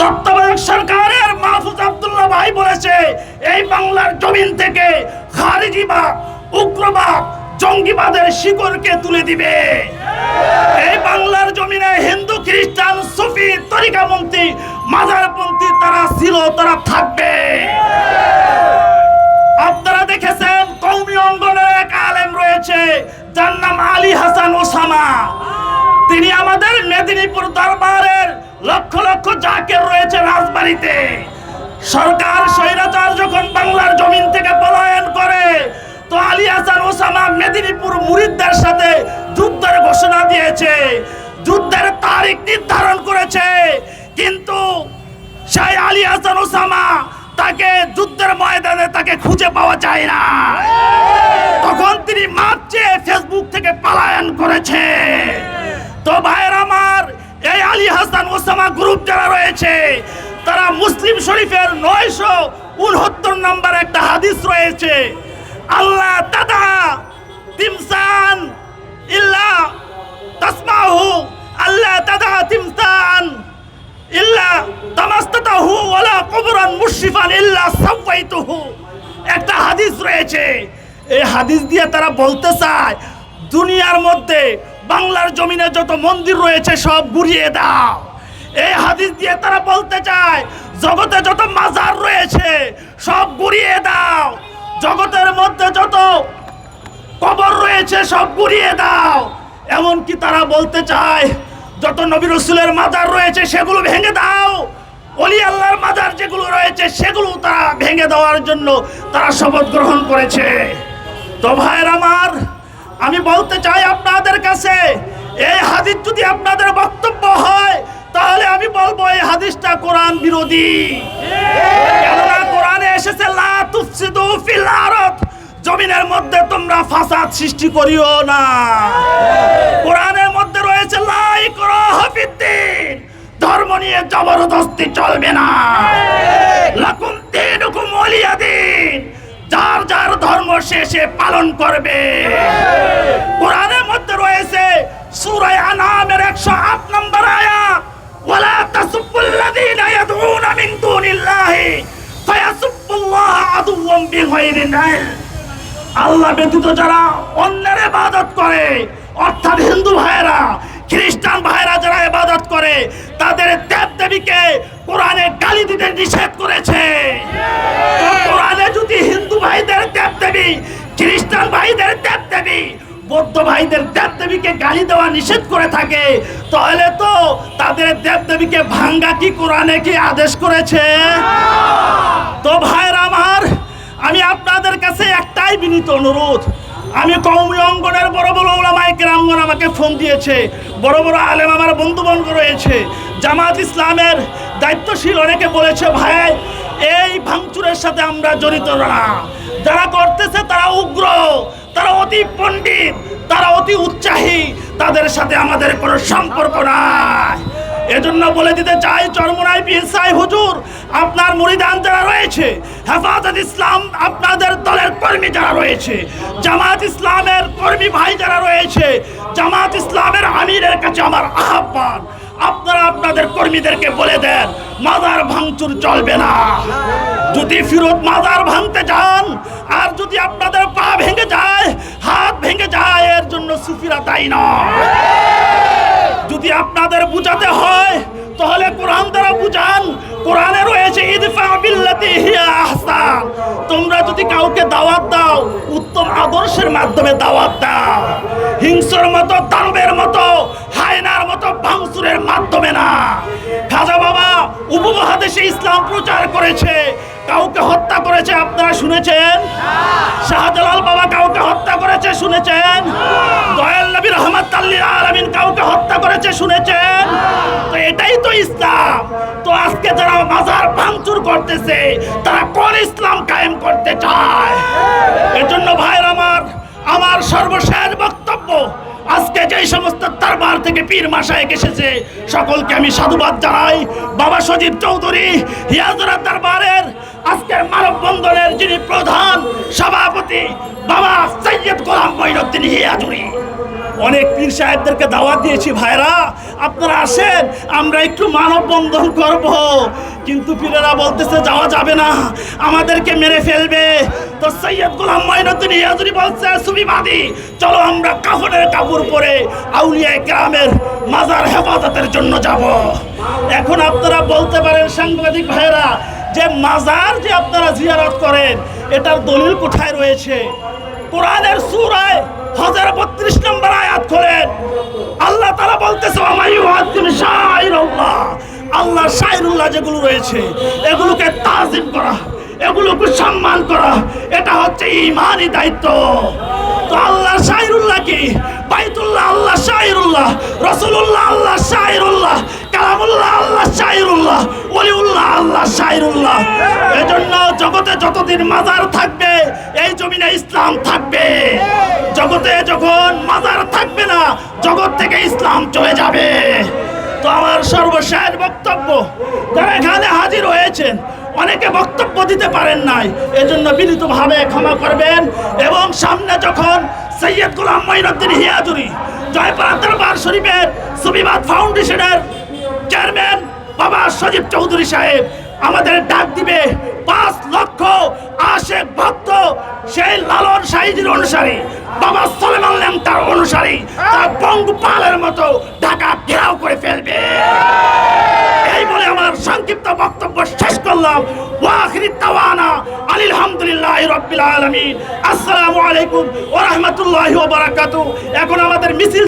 তত্ত্বাবধায়ক সরকারের মাহফুজ আব্দুল্লাহ ভাই বলেছে, এই বাংলার জমিন থেকে খারিজিবাদ উগ্রবাদ, জঙ্গিবাদের শিকড়কে তুলে দিবে। এই বাংলার জমিনে হিন্দু, খ্রিস্টান, সুফি তরিকাপন্থী মাজারপন্থী তারা ছিল, তারা থাকবে। আপনারা দেখেছেন, কৌমি অঙ্গনের এক আলেম রয়েছে, যার নাম আলী হাসান ওসামা। তিনি আমাদের মেদিনীপুর দরবারের লক্ষ লক্ষ জাকের রয়েছে রাজবাড়িতে। সরকার স্বৈরাচার যখন বাংলার জমিন থেকে পলায়ন করে, তো আলী হাসান ওসামা মেদিনীপুর মুরিদদের সাথে যুদ্ধের ঘোষণা দিয়েছে। যুদ্ধের তারিখ নির্ধারণ করেছে। কিন্তু সেই আলী হাসান ওসামা তাকে যুদ্ধের ময়দানে তাকে খুঁজে পাওয়া যায় না। তখন তিনি মাপ চেয়ে ফেসবুক থেকে পালায়ন করেছে। তো আলী হাসান ওসামা গ্রুপ যারা রয়েছে, তারা মুসলিম শরীফের নয়শো উনহত্তর নম্বর একটা হাদিস রয়েছে। আল্লাহ দাদা তিমসান ইল্লা তাসমাহু আল্লাহ দাদা তিমসান ইল্লা ইল্লা একটা হাদিস রয়েছে। এই হাদিস দিয়ে তারা বলতে চায়, দুনিয়ার মধ্যে বাংলার জমিনে যত মন্দির রয়েছে, সব গুড়িয়ে দাও। এই হাদিস দিয়ে তারা বলতে চায়, জগতে যত মাজার রয়েছে, সব গুড়িয়ে দাও। জগতের মধ্যে যত কবর রয়েছে, সব গুড়িয়ে দাও। এমনকি তারা বলতে চায়, যত নবী রসুলের মাজার রয়েছে, সেগুলো ভেঙে দাও। অলি আল্লাহর মাজার যেগুলো রয়েছে, সেগুলো তারা ভেঙে দেওয়ার জন্য তারা শপথ গ্রহণ করেছে। তো ভাইয়ের আমার আমি বলতে চাই আপনাদের কাছে, এই হাদিস যদি আপনাদের বক্তব্য হয়, তাহলে আমি বলব এই হাদিসটা কোরআন বিরোধী। কেননা কোরআনে এসেছে, লা তুফসিদু ফিল আরদ। জমিনের মধ্যে তোমরা ফাসাদ সৃষ্টি করিও না। কোরআনের মধ্যে রয়েছে লাই করহিদ্দিন ধর্ম নিয়ে জবরদস্তি চলবে না। শেষে পালন করবে। কোরআনের মধ্যে রয়েছে সূরা আনামের 108 নম্বর আয়াত, ওয়ালা তাসুবুল্লাযীনা ইয়াদউনা মিন দুনিল্লাহি ফায়াসুবুল্লাহ আদুওয়াম বিগাইরি ইলম আল্লাহ ব্যতীত যারা অন্যের ইবাদত করে, অর্থাৎ হিন্দু ভাইয়েরা খ্রিস্টান ভাইয়েরা যারা ইবাদত করে তাদের দেব দেবীকে কোরআনে গালি দিতে নিষেধ করেছে তো কোরআনে যদি হিন্দু ভাইদের খ্রিস্টান ভাইদের দেব দেবী বৌদ্ধ ভাইদের দেব দেবীকে গালি দেওয়া নিষেধ করে থাকে। তাহলে তো তাদের দেব দেবীকে ভাঙ্গা কি কোরআনে কি আদেশ করেছে? তো আমার, আমি আপনাদের কাছে একটাই বিনীত অনুরোধ। আমি কৌমি অঙ্গনের বড় বড় ওলামাই কেরামগণ আমাকে ফোন দিয়েছে। বড় বড় আলেম আমার বন্ধুবর্গ রয়েছে। জামাত ইসলামের দায়িত্বশীল অনেকে বলেছে, ভাই, এই ভাঙচুরের সাথে আমরা জড়িত না। যারা করতেছে তারা উগ্র, তারা অতি পণ্ডিত, তারা অতি উৎসাহী, তাদের সাথে আমাদের কোনো সম্পর্ক নাই। এজন্য বলে দিতে চাই চরমনাই পীর সাহেব হুজুর, আপনার মুরিদান যারা রয়েছে, হেফাজত ইসলাম আপনাদের দলের কর্মী যারা রয়েছে জামাত ইসলামের কর্মী ভাই যারা রয়েছে জামাত ইসলামের আমিরের কাছে আমার আহ্বান, আপনারা আপনাদের কর্মীদেরকে বলে দেন, মাজার ভাঙচুর চলবে না। যদি ফিরত মাজার ভাঙতে যান, আর যদি আপনাদের পা ভেঙে যায়, হাত ভেঙে যায়, এর জন্য সুফিরা তাই নয়। যদি আপনাদের বুঝাতে হয়, তাহলে কোরআন দ্বারা বুঝান কোরআনে রয়েছে ইদফা বিল্লাতি হিয়া আহসান। তোমরা যদি কাউকে দাওয়াত দাও, উত্তম আদর্শের মাধ্যমে দাওয়াত দাও। হিংসর মতো দানবের উপমহাদেশে ইসলাম প্রচার করেছে, কাউকে হত্যা করেছে, আপনারা শুনেছেন? শাহজালাল বাবা কাউকে হত্যা করেছে, শুনেছেন? দয়াল নবী রহমত আলমিন কাউকে হত্যা করেছে, শুনেছেন? তো এটাই তো ইসলাম। তো আজকে যারা মাজার ভাঙচুর করতেছে, তারা কোন ইসলাম কায়েম করতে চায়? যে সমস্ত তারবার থেকে পীর মাসায় এসেছে। সকলকে আমি সাধুবাদ জানাই। বাবা সজীব চৌধুরী, হিয়াজরা দরবারের আজকের মানববন্ধনের যিনি প্রধান সভাপতি, বাবা সৈয়দ গোলাম মঈনুদ্দিন হিয়াজুরি। অনেক পীর সাহেবদেরকে দাওয়াত দিয়েছি ভাইরা। আপনারা আসেন, আমরা একটু মানববন্ধন করব। কিন্তু পীরেরা বলতেছে, যাওয়া যাবে না। আমাদেরকে মেরে ফেলবে। তো সৈয়দ গোলাম মাইনুদ্দিন ইয়াজুরি বলছে, সুবিবাদী, চলো আমরা কাফনের কাপড় পরে আউলিয়া গ্রামের মাজার হেফাজতের জন্য যাব। এখন আপনারা বলতে পারেন, সাংবাদিক ভাইরা যে মাজার যে আপনারা জিয়ারত করেন, এটার দলিল কোথায় রয়েছে? কোরআনের সুরায় হাজার বত্রিশ নম্বর আয়াত খোলেন আল্লাহ তারা বলতেছে আমাইউদ্দিন শাইরুল্লাহ আল্লাহ শাইরুল্লাহ যেগুলো রয়েছে, এগুলোকে তাজিম করা, এগুলোকে সম্মান করা, এটা হচ্ছে ইমানই দায়িত্ব। তো আল্লাহ শাইরুল্লাহ কি বাইতুল্লাহ আল্লাহ শাইরুল্লাহ রসুল্লাহ আল্লাহ শাইরুল্লাহ কালামুল্লাহ আল্লাহ শাইরুল্লাহ ওলিউল্লাহ আল্লাহ শাইরুল্লাহ এজন্য জগতে যতদিন মাজার থাকবে আমার বক্তব্য। যারা এখানে হাজির হয়েছেন। অনেকে বক্তব্য দিতে পারেন নাই। এজন্য বিনীতভাবে ক্ষমা করবেন এবং সামনে যখন সৈয়দ গোলাম মঈনুদ্দিন হিয়াজুরি জয়পাড়া দরবার শরীফের সুবিবাদ ফাউন্ডেশনের চেয়ারম্যান বাবা সজীব চৌধুরী সাহেব আমাদের ডাক দিবে, পাঁচ লক্ষ আশেক ভক্ত সেই লালন সাইজির অনুসারী, বাবা সলেমান ল্যাংটার অনুসারী, তার বঙ্গপালের মতো ঢাকা ঘেরাও করে ফেলবে এই বলে আমার সংক্ষিপ্ত বক্তব্য শেষ করলাম ওয়াখিরি তাওয়ানা আলহামদুলিল্লাহ রব্বিল আলমিন। আসসালামু আলাইকুম ও রাহমাতুল্লাহি ওয়া এখন আমাদের মিছিল